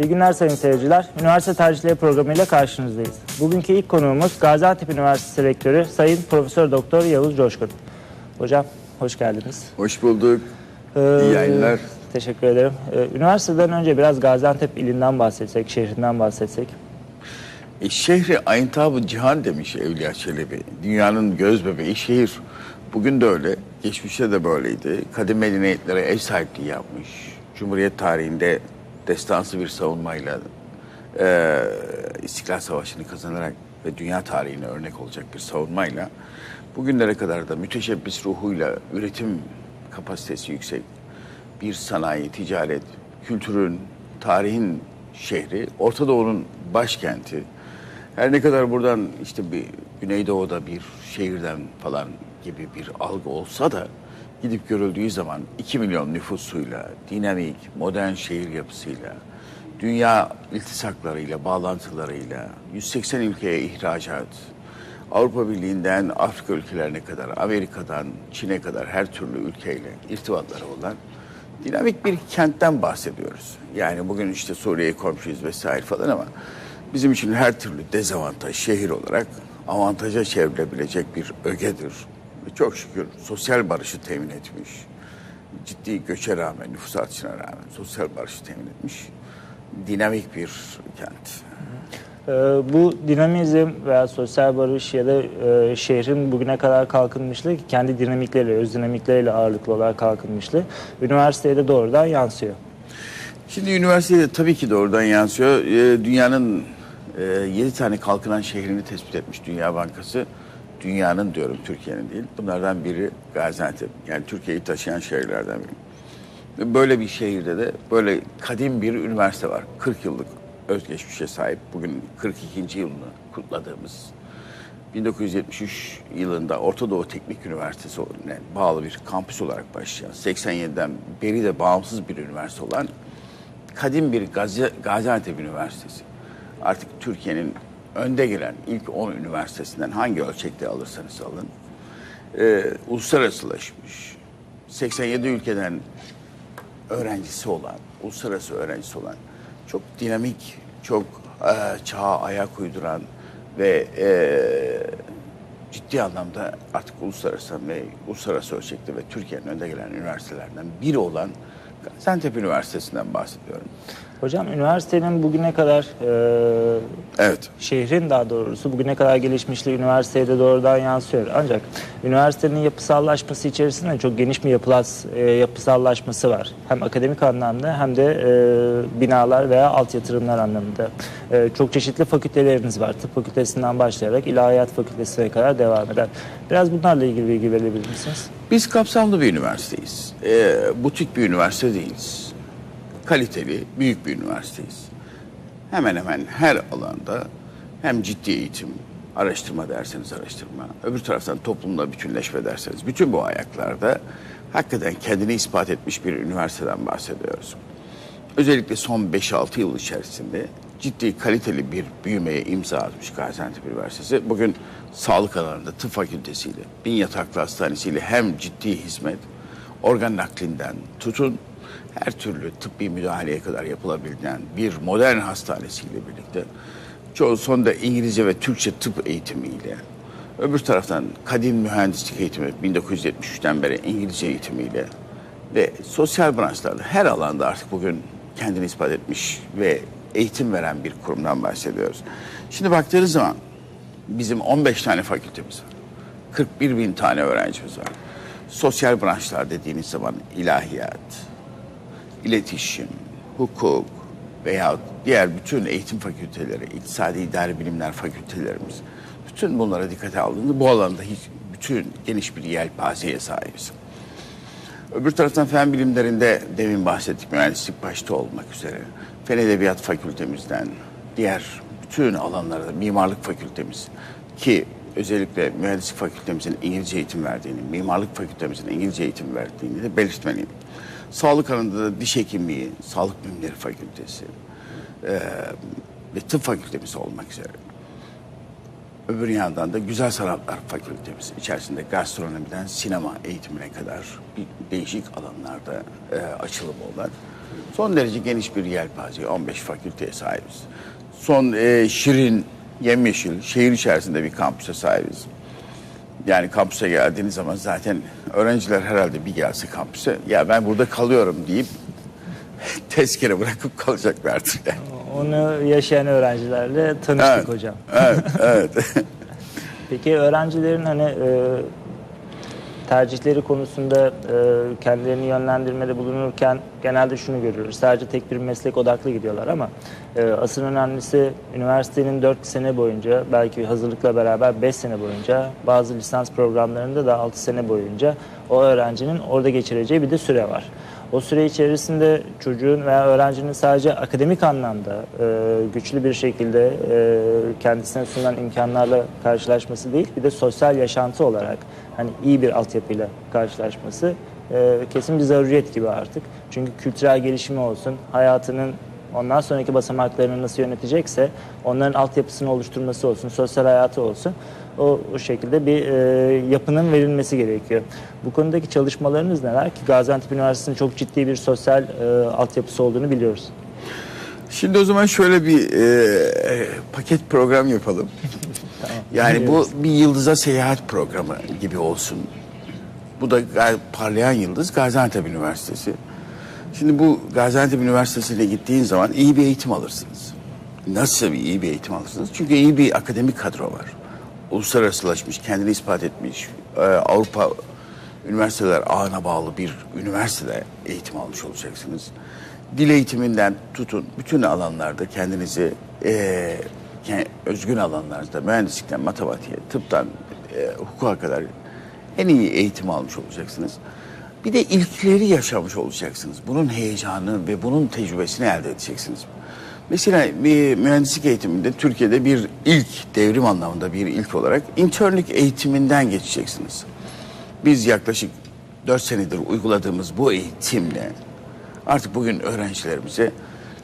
İyi günler sayın seyirciler. Üniversite tercihleri programıyla karşınızdayız. Bugünkü ilk konuğumuz Gaziantep Üniversitesi Rektörü Sayın Profesör Doktor Yavuz Coşkun. Hocam hoş geldiniz. Hoş bulduk. Ee, İyi yayınlar. Teşekkür ederim. Ee, üniversiteden önce biraz Gaziantep ilinden bahsetsek, şehrinden bahsetsek. E, şehri ayıntabı cihan demiş Evliya Çelebi. Dünyanın göz bebeği şehir. Bugün de öyle. Geçmişte de böyleydi. Kadim medeniyetlere ev sahipliği yapmış. Cumhuriyet tarihinde destansı bir savunmayla e, İstiklal Savaşı'nı kazanarak ve dünya tarihine örnek olacak bir savunmayla bugünlere kadar da müteşebbis ruhuyla üretim kapasitesi yüksek bir sanayi, ticaret, kültürün, tarihin şehri, Orta Doğu'nun başkenti. Her ne kadar buradan işte bir Güneydoğu'da bir şehirden falan gibi bir algı olsa da gidip görüldüğü zaman 2 milyon nüfusuyla, dinamik, modern şehir yapısıyla, dünya iltisaklarıyla, bağlantılarıyla, 180 ülkeye ihracat, Avrupa Birliği'nden Afrika ülkelerine kadar, Amerika'dan Çin'e kadar her türlü ülkeyle irtibatları olan dinamik bir kentten bahsediyoruz. Yani bugün işte Suriye'ye komşuyuz vesaire falan ama bizim için her türlü dezavantaj şehir olarak avantaja çevrilebilecek bir ögedir. Çok şükür sosyal barışı temin etmiş. Ciddi göçe rağmen, nüfus artışına rağmen sosyal barışı temin etmiş. Dinamik bir kent. Ee, bu dinamizm veya sosyal barış ya da e, şehrin bugüne kadar kalkınmışlığı kendi dinamikleriyle, öz dinamikleriyle ağırlıklı olarak kalkınmışlığı üniversiteye de doğrudan yansıyor. Şimdi üniversitede tabii ki doğrudan yansıyor. Ee, dünyanın e, 7 tane kalkınan şehrini tespit etmiş Dünya Bankası. Dünyanın diyorum Türkiye'nin değil. Bunlardan biri Gaziantep. Yani Türkiye'yi taşıyan şehirlerden biri. Böyle bir şehirde de böyle kadim bir üniversite var. 40 yıllık özgeçmişe sahip. Bugün 42. yılını kutladığımız 1973 yılında Orta Doğu Teknik Üniversitesi yani bağlı bir kampüs olarak başlayan, 87'den beri de bağımsız bir üniversite olan kadim bir Gazi, Gaziantep Üniversitesi. Artık Türkiye'nin önde gelen ilk 10 üniversitesinden hangi ölçekte alırsanız alın, e, uluslararasılaşmış, 87 ülkeden öğrencisi olan, uluslararası öğrencisi olan, çok dinamik, çok e, çağa ayak uyduran ve e, ciddi anlamda artık uluslararası ve uluslararası ölçekte ve Türkiye'nin önde gelen üniversitelerden biri olan Gaziantep Üniversitesi'nden bahsediyorum. Hocam üniversitenin bugüne kadar e, Evet. şehrin daha doğrusu bugüne kadar gelişmişliği üniversiteye de doğrudan yansıyor. Ancak üniversitenin yapısallaşması içerisinde çok geniş bir yapılas, e, yapısallaşması var. Hem akademik anlamda hem de e, binalar veya alt yatırımlar anlamında. E, çok çeşitli fakülteleriniz var. Tıp fakültesinden başlayarak ilahiyat fakültesine kadar devam eder. Biraz bunlarla ilgili bilgi verebilir misiniz? Biz kapsamlı bir üniversiteyiz. Ee, butik bir üniversite değiliz. Kaliteli, büyük bir üniversiteyiz. Hemen hemen her alanda hem ciddi eğitim, araştırma derseniz araştırma, öbür taraftan toplumla bütünleşme derseniz bütün bu ayaklarda hakikaten kendini ispat etmiş bir üniversiteden bahsediyoruz. Özellikle son 5-6 yıl içerisinde ciddi kaliteli bir büyümeye imza atmış Gaziantep Üniversitesi. Bugün sağlık alanında tıp fakültesiyle, bin yataklı hastanesiyle hem ciddi hizmet, organ naklinden tutun her türlü tıbbi müdahaleye kadar yapılabilen bir modern hastanesiyle birlikte çoğu sonunda İngilizce ve Türkçe tıp eğitimiyle öbür taraftan kadim mühendislik eğitimi 1973'ten beri İngilizce eğitimiyle ve sosyal branşlarda her alanda artık bugün kendini ispat etmiş ve eğitim veren bir kurumdan bahsediyoruz. Şimdi baktığınız zaman bizim 15 tane fakültemiz var. 41 bin tane öğrencimiz var. Sosyal branşlar dediğiniz zaman ilahiyat, iletişim, hukuk veya diğer bütün eğitim fakülteleri, iktisadi idari bilimler fakültelerimiz, bütün bunlara dikkate aldığında bu alanda hiç bütün geniş bir yelpazeye sahibiz. Öbür taraftan fen bilimlerinde demin bahsettik mühendislik başta olmak üzere. Fen Edebiyat Fakültemizden diğer bütün alanlarda mimarlık fakültemiz ki özellikle mühendislik fakültemizin İngilizce eğitim verdiğini, mimarlık fakültemizin İngilizce eğitim verdiğini de belirtmeliyim. Sağlık alanında da diş hekimliği, sağlık bilimleri fakültesi eee, ve tıp fakültemiz olmak üzere Öbür yandan da Güzel Sanatlar Fakültemiz içerisinde gastronomiden sinema eğitimine kadar bir değişik alanlarda e, açılımı olan son derece geniş bir yelpaze, 15 fakülteye sahibiz. Son e, şirin, yemyeşil, şehir içerisinde bir kampüse sahibiz. Yani kampüse geldiğiniz zaman zaten öğrenciler herhalde bir gelse kampüse ya ben burada kalıyorum deyip tezkere bırakıp kalacaklardır. Yani. Onu yaşayan öğrencilerle tanıştık Evet. hocam. Evet, evet. Peki öğrencilerin hani e, tercihleri konusunda e, kendilerini yönlendirmede bulunurken genelde şunu görüyoruz. Sadece tek bir meslek odaklı gidiyorlar ama e, asıl önemlisi üniversitenin 4 sene boyunca belki hazırlıkla beraber 5 sene boyunca bazı lisans programlarında da 6 sene boyunca o öğrencinin orada geçireceği bir de süre var. O süre içerisinde çocuğun veya öğrencinin sadece akademik anlamda e, güçlü bir şekilde e, kendisine sunulan imkanlarla karşılaşması değil, bir de sosyal yaşantı olarak hani iyi bir altyapıyla karşılaşması e, kesin bir zaruriyet gibi artık. Çünkü kültürel gelişimi olsun, hayatının ondan sonraki basamaklarını nasıl yönetecekse onların altyapısını oluşturması olsun, sosyal hayatı olsun o, o şekilde bir e, yapının verilmesi gerekiyor. Bu konudaki çalışmalarınız neler ki Gaziantep Üniversitesi'nin çok ciddi bir sosyal e, altyapısı olduğunu biliyoruz. Şimdi o zaman şöyle bir e, paket program yapalım. Yani bu bir yıldıza seyahat programı gibi olsun. Bu da parlayan yıldız Gaziantep Üniversitesi. Şimdi bu Gaziantep Üniversitesi'ne gittiğin zaman iyi bir eğitim alırsınız. Nasıl bir iyi bir eğitim alırsınız? Çünkü iyi bir akademik kadro var. Uluslararasılaşmış, kendini ispat etmiş, e, Avrupa üniversiteler ağına bağlı bir üniversitede eğitim almış olacaksınız. Dil eğitiminden tutun, bütün alanlarda kendinizi e, özgün alanlarda, mühendislikten, matematiğe, tıptan, e, hukuka kadar en iyi eğitim almış olacaksınız. Bir de ilkleri yaşamış olacaksınız. Bunun heyecanı ve bunun tecrübesini elde edeceksiniz. Mesela bir mühendislik eğitiminde Türkiye'de bir ilk devrim anlamında bir ilk olarak internlük eğitiminden geçeceksiniz. Biz yaklaşık 4 senedir uyguladığımız bu eğitimle artık bugün öğrencilerimize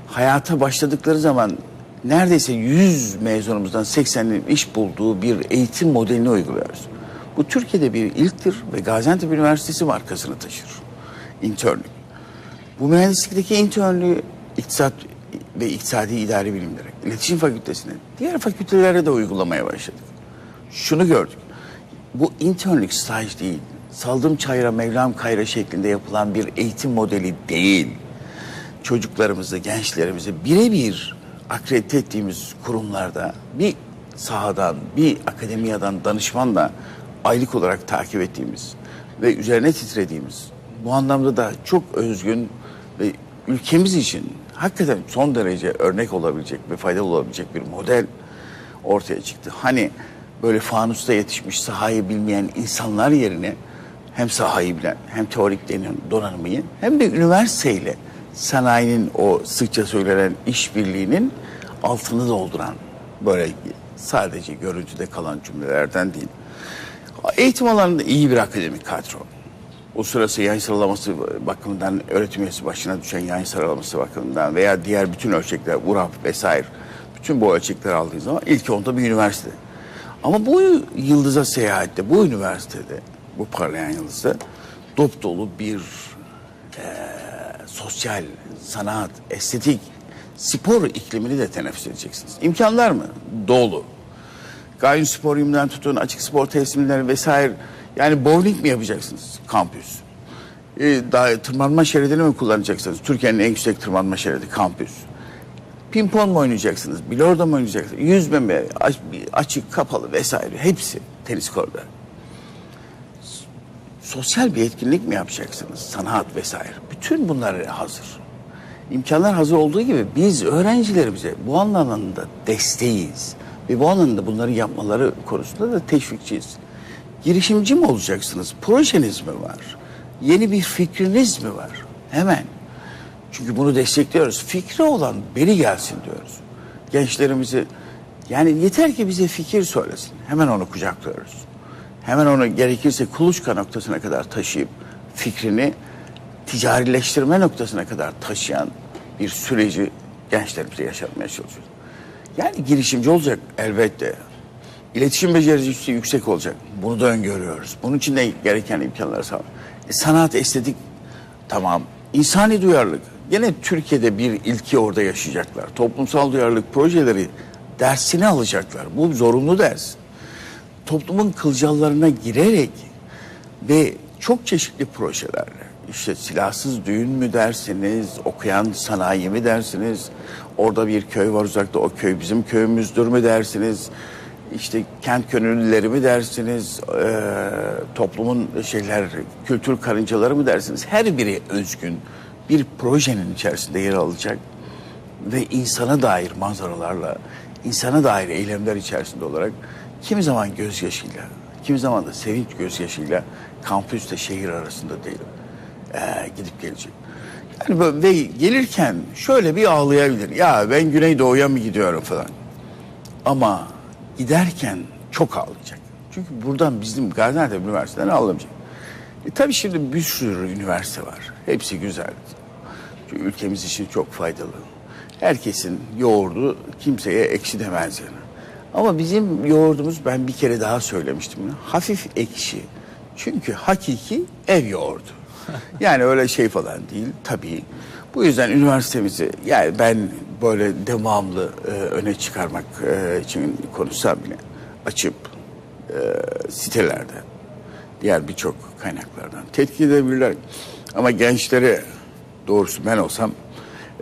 hayata başladıkları zaman neredeyse 100 mezunumuzdan 80'inin iş bulduğu bir eğitim modelini uyguluyoruz. Bu Türkiye'de bir ilktir ve Gaziantep Üniversitesi markasını taşır. İnternlük. Bu mühendislikteki internlüğü iktisat ve iktisadi idari bilimlere, iletişim fakültesine, diğer fakültelere de uygulamaya başladık. Şunu gördük. Bu internlük staj değil, saldım çayra mevlam kayra şeklinde yapılan bir eğitim modeli değil. Çocuklarımızı, gençlerimizi birebir akredite ettiğimiz kurumlarda bir sahadan, bir akademiyadan danışmanla aylık olarak takip ettiğimiz ve üzerine titrediğimiz bu anlamda da çok özgün ve ülkemiz için hakikaten son derece örnek olabilecek ve faydalı olabilecek bir model ortaya çıktı. Hani böyle fanusta yetişmiş sahayı bilmeyen insanlar yerine hem sahayı bilen hem teorik donanımı hem de üniversiteyle sanayinin o sıkça söylenen işbirliğinin altını dolduran böyle sadece görüntüde kalan cümlelerden değil. Eğitim alanında iyi bir akademik kadro. Uluslararası yayın sıralaması bakımından öğretim üyesi başına düşen yayın sıralaması bakımından veya diğer bütün ölçekler, URAP vesaire bütün bu ölçekleri aldığınız zaman ilk onda bir üniversite. Ama bu yıldıza seyahatte, bu üniversitede, bu parlayan yıldızda dop dolu bir eee, sosyal, sanat, estetik, spor iklimini de teneffüs edeceksiniz. İmkanlar mı? Dolu. Gayun Sporyum'dan tutun, açık spor teslimleri vesaire. Yani bowling mi yapacaksınız kampüs? Ee, daha tırmanma şeridini mi kullanacaksınız? Türkiye'nin en yüksek tırmanma şeridi kampüs. Pimpon mu oynayacaksınız? Bilardo mu oynayacaksınız? Yüzme mi? Aç- Açık, kapalı vesaire. Hepsi tenis korda. Sosyal bir etkinlik mi yapacaksınız? Sanat vesaire. Bütün bunlar hazır. İmkanlar hazır olduğu gibi biz öğrencilerimize bu anlamda desteğiz. Ve bu anlamda bunları yapmaları konusunda da teşvikçiyiz. Girişimci mi olacaksınız? Projeniz mi var? Yeni bir fikriniz mi var? Hemen. Çünkü bunu destekliyoruz. Fikri olan beri gelsin diyoruz. Gençlerimizi yani yeter ki bize fikir söylesin. Hemen onu kucaklıyoruz. Hemen onu gerekirse kuluçka noktasına kadar taşıyıp fikrini ticarileştirme noktasına kadar taşıyan bir süreci gençlerimize yaşatmaya çalışıyoruz. Yani girişimci olacak elbette. İletişim becerisi yüksek olacak. Bunu da öngörüyoruz. Bunun için de gereken imkanları sağ. E, sanat, estetik tamam. İnsani duyarlılık. Gene Türkiye'de bir ilki orada yaşayacaklar. Toplumsal duyarlılık projeleri dersini alacaklar. Bu zorunlu ders. Toplumun kılcallarına girerek ve çok çeşitli projelerle işte silahsız düğün mü dersiniz, okuyan sanayi mi dersiniz, orada bir köy var uzakta o köy bizim köyümüzdür mü dersiniz, işte kent gönüllüleri mi dersiniz, eee, toplumun şeyler, kültür karıncaları mı dersiniz, her biri özgün bir projenin içerisinde yer alacak ve insana dair manzaralarla, insana dair eylemler içerisinde olarak kimi zaman gözyaşıyla, kimi zaman da sevinç gözyaşıyla kampüste şehir arasında değil, eee, gidip gelecek. Yani böyle, ve gelirken şöyle bir ağlayabilir. Ya ben Güneydoğu'ya mı gidiyorum falan. Ama giderken çok ağlayacak. Çünkü buradan bizim Gaziantep Üniversitesi'nden ağlamayacak. E tabii şimdi bir sürü üniversite var. Hepsi güzel. Çünkü ülkemiz için çok faydalı. Herkesin yoğurdu kimseye ekşi demez yani. Ama bizim yoğurdumuz ben bir kere daha söylemiştim. Hafif ekşi. Çünkü hakiki ev yoğurdu. Yani öyle şey falan değil tabii. Bu yüzden üniversitemizi yani ben böyle devamlı e, öne çıkarmak e, için konuşsam bile açıp e, sitelerde diğer birçok kaynaklardan tetkik edebilirler. Ama gençlere doğrusu ben olsam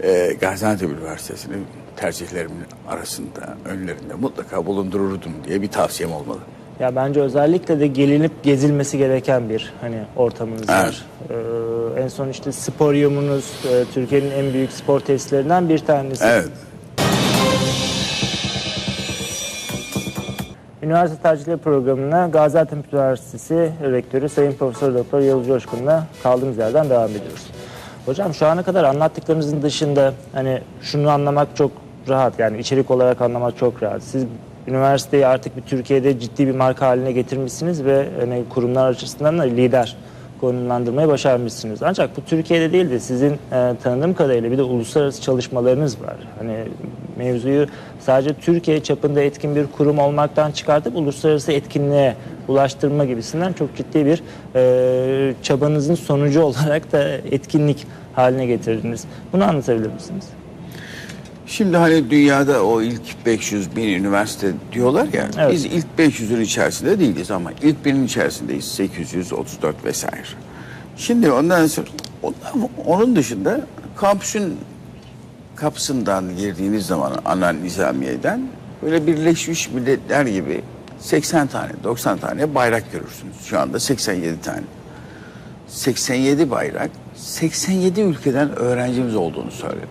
e, Gaziantep Üniversitesi'ni tercihlerimin arasında önlerinde mutlaka bulundururdum diye bir tavsiyem olmalı. Ya bence özellikle de gelinip gezilmesi gereken bir hani ortamınız var. Ee, en son işte sporyumunuz e, Türkiye'nin en büyük spor testlerinden bir tanesi. Evet. Üniversite tercihleri programına Gaziantep Üniversitesi Rektörü Sayın Profesör Doktor Yavuz Coşkun'la kaldığımız yerden devam ediyoruz. Hocam şu ana kadar anlattıklarınızın dışında hani şunu anlamak çok rahat yani içerik olarak anlamak çok rahat. Siz üniversiteyi artık bir Türkiye'de ciddi bir marka haline getirmişsiniz ve hani kurumlar açısından da lider konumlandırmayı başarmışsınız. Ancak bu Türkiye'de değil de sizin e, tanıdığım kadarıyla bir de uluslararası çalışmalarınız var. Hani mevzuyu sadece Türkiye çapında etkin bir kurum olmaktan çıkartıp uluslararası etkinliğe ulaştırma gibisinden çok ciddi bir e, çabanızın sonucu olarak da etkinlik haline getirdiniz. Bunu anlatabilir misiniz? Şimdi hani dünyada o ilk 500 bin üniversite diyorlar ya. Evet. Biz ilk 500'ün içerisinde değiliz ama ilk binin içerisindeyiz. 834 vesaire. Şimdi ondan sonra ondan- onun dışında kampüsün kapısından girdiğiniz zaman ana nizamiyeden böyle Birleşmiş Milletler gibi 80 tane 90 tane bayrak görürsünüz. Şu anda 87 tane. 87 bayrak 87 ülkeden öğrencimiz olduğunu söylüyor.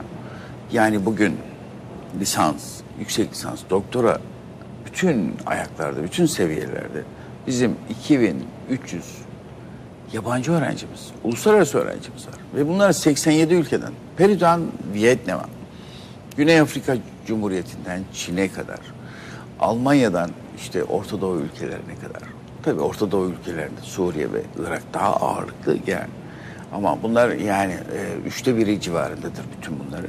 Yani bugün lisans, yüksek lisans, doktora bütün ayaklarda, bütün seviyelerde bizim 2300 yabancı öğrencimiz, uluslararası öğrencimiz var. Ve bunlar 87 ülkeden. Peru'dan Vietnam'a, Güney Afrika Cumhuriyeti'nden Çin'e kadar, Almanya'dan işte Orta Doğu ülkelerine kadar. Tabii Orta Doğu ülkelerinde Suriye ve Irak daha ağırlıklı yani. Ama bunlar yani e, üçte biri civarındadır bütün bunları.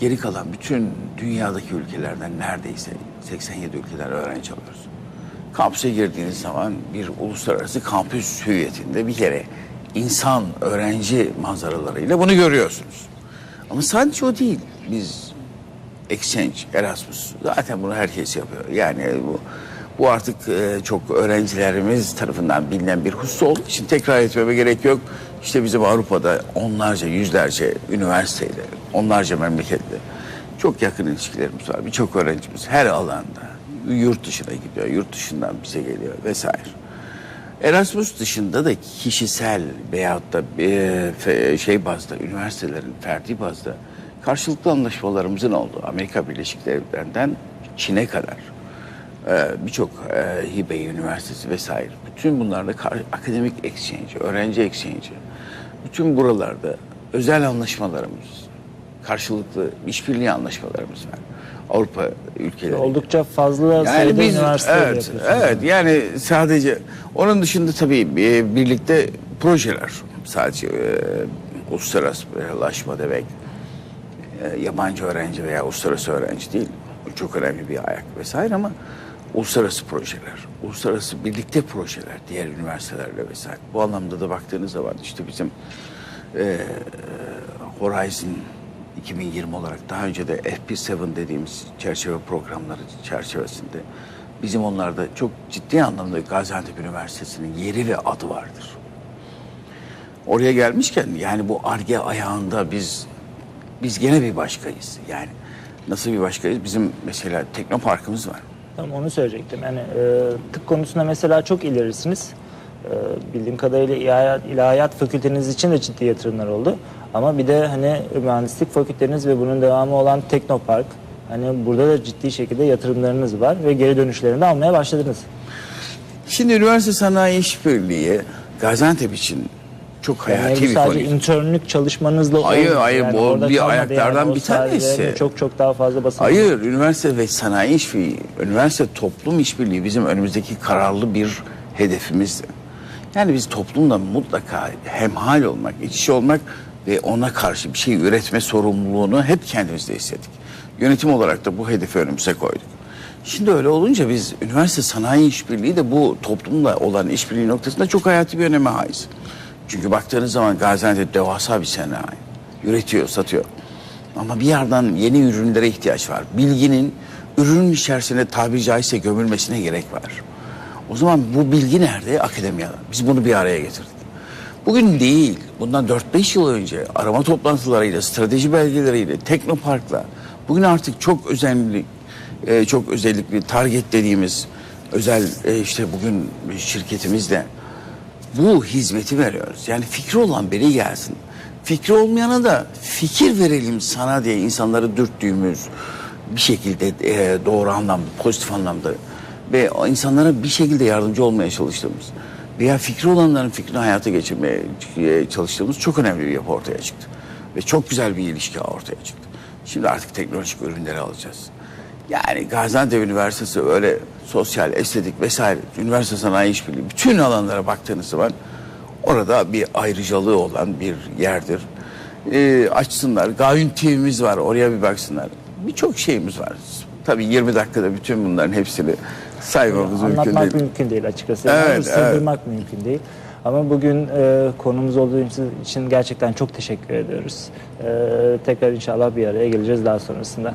Geri kalan bütün dünyadaki ülkelerden neredeyse 87 ülkeden öğrenci alıyoruz. Kampüse girdiğiniz zaman bir uluslararası kampüs hüviyetinde bir kere insan, öğrenci manzaralarıyla bunu görüyorsunuz. Ama sadece o değil. Biz Exchange, Erasmus zaten bunu herkes yapıyor. Yani bu, bu artık e, çok öğrencilerimiz tarafından bilinen bir husus olduğu için tekrar etmeme gerek yok. İşte bizim Avrupa'da onlarca, yüzlerce üniversiteyle, onlarca memleketle çok yakın ilişkilerimiz var. Birçok öğrencimiz her alanda yurt dışına gidiyor, yurt dışından bize geliyor vesaire. Erasmus dışında da kişisel veyahut da e, şey bazda, üniversitelerin ferdi bazda karşılıklı anlaşmalarımızın olduğu Amerika Birleşik Devletleri'nden Çin'e kadar birçok e, Hibey Üniversitesi vesaire bütün bunlarda akademik exchange, öğrenci exchange bütün buralarda özel anlaşmalarımız, karşılıklı işbirliği anlaşmalarımız var. Avrupa ülkeleri. Oldukça fazla Yani sayıda biz üniversite evet, evet yani sadece onun dışında tabii e, birlikte projeler sadece e, uluslararasılaşma demek e, yabancı öğrenci veya uluslararası öğrenci değil. Çok önemli bir ayak vesaire ama uluslararası projeler, uluslararası birlikte projeler diğer üniversitelerle vesaire. Bu anlamda da baktığınız zaman işte bizim e, Horizon 2020 olarak daha önce de FP7 dediğimiz çerçeve programları çerçevesinde bizim onlarda çok ciddi anlamda Gaziantep Üniversitesi'nin yeri ve adı vardır. Oraya gelmişken yani bu ARGE ayağında biz biz gene bir başkayız. Yani nasıl bir başkayız? Bizim mesela teknoparkımız var. Tam onu söyleyecektim. Yani e, tıp konusunda mesela çok ilerisiniz. E, bildiğim kadarıyla ilahiyat, ilahiyat fakülteniz için de ciddi yatırımlar oldu. Ama bir de hani mühendislik fakülteniz ve bunun devamı olan Teknopark. Hani burada da ciddi şekilde yatırımlarınız var ve geri dönüşlerini de almaya başladınız. Şimdi üniversite sanayi işbirliği Gaziantep için çok Yani hayati bu bir sadece konu. internlük çalışmanızla Hayır, olmuyor. hayır, bu orada bir ayaklardan O bir tanesi. Çok çok daha fazla basın. Hayır, üniversite ve sanayi işbirliği, üniversite toplum işbirliği bizim önümüzdeki kararlı bir hedefimizdi. Yani biz toplumla mutlaka hemhal olmak, iç içe olmak ve ona karşı bir şey üretme sorumluluğunu hep kendimizde hissettik. Yönetim olarak da bu hedefi önümüze koyduk. Şimdi öyle olunca biz üniversite sanayi işbirliği de bu toplumla olan işbirliği noktasında çok hayati bir öneme haiz. Çünkü baktığınız zaman Gaziantep devasa bir sanayi. Üretiyor, satıyor. Ama bir yandan yeni ürünlere ihtiyaç var. Bilginin ürünün içerisine tabiri caizse gömülmesine gerek var. O zaman bu bilgi nerede? Akademiyada. Biz bunu bir araya getirdik. Bugün değil, bundan 4-5 yıl önce arama toplantılarıyla, strateji belgeleriyle, teknoparkla, bugün artık çok özellik, e, çok özellikli target dediğimiz özel e, işte bugün şirketimizle bu hizmeti veriyoruz. Yani fikri olan biri gelsin. Fikri olmayana da fikir verelim sana diye insanları dürttüğümüz bir şekilde e, doğru anlamda, pozitif anlamda ve insanlara bir şekilde yardımcı olmaya çalıştığımız veya fikri olanların fikrini hayata geçirmeye e, çalıştığımız çok önemli bir yapı ortaya çıktı. Ve çok güzel bir ilişki ortaya çıktı. Şimdi artık teknolojik ürünleri alacağız. Yani Gaziantep Üniversitesi öyle sosyal, estetik vesaire, üniversite sanayi işbirliği bütün alanlara baktığınız zaman orada bir ayrıcalığı olan bir yerdir. Ee, açsınlar. Gayun TV'miz var. Oraya bir baksınlar. Birçok şeyimiz var. Tabii 20 dakikada bütün bunların hepsini saymamız mümkün Anlatmak değil. mümkün değil açıkçası. Evet, Yani evet. sığdırmak mümkün değil. Ama bugün e, konumuz olduğu için gerçekten çok teşekkür ediyoruz. E, tekrar inşallah bir araya geleceğiz daha sonrasında.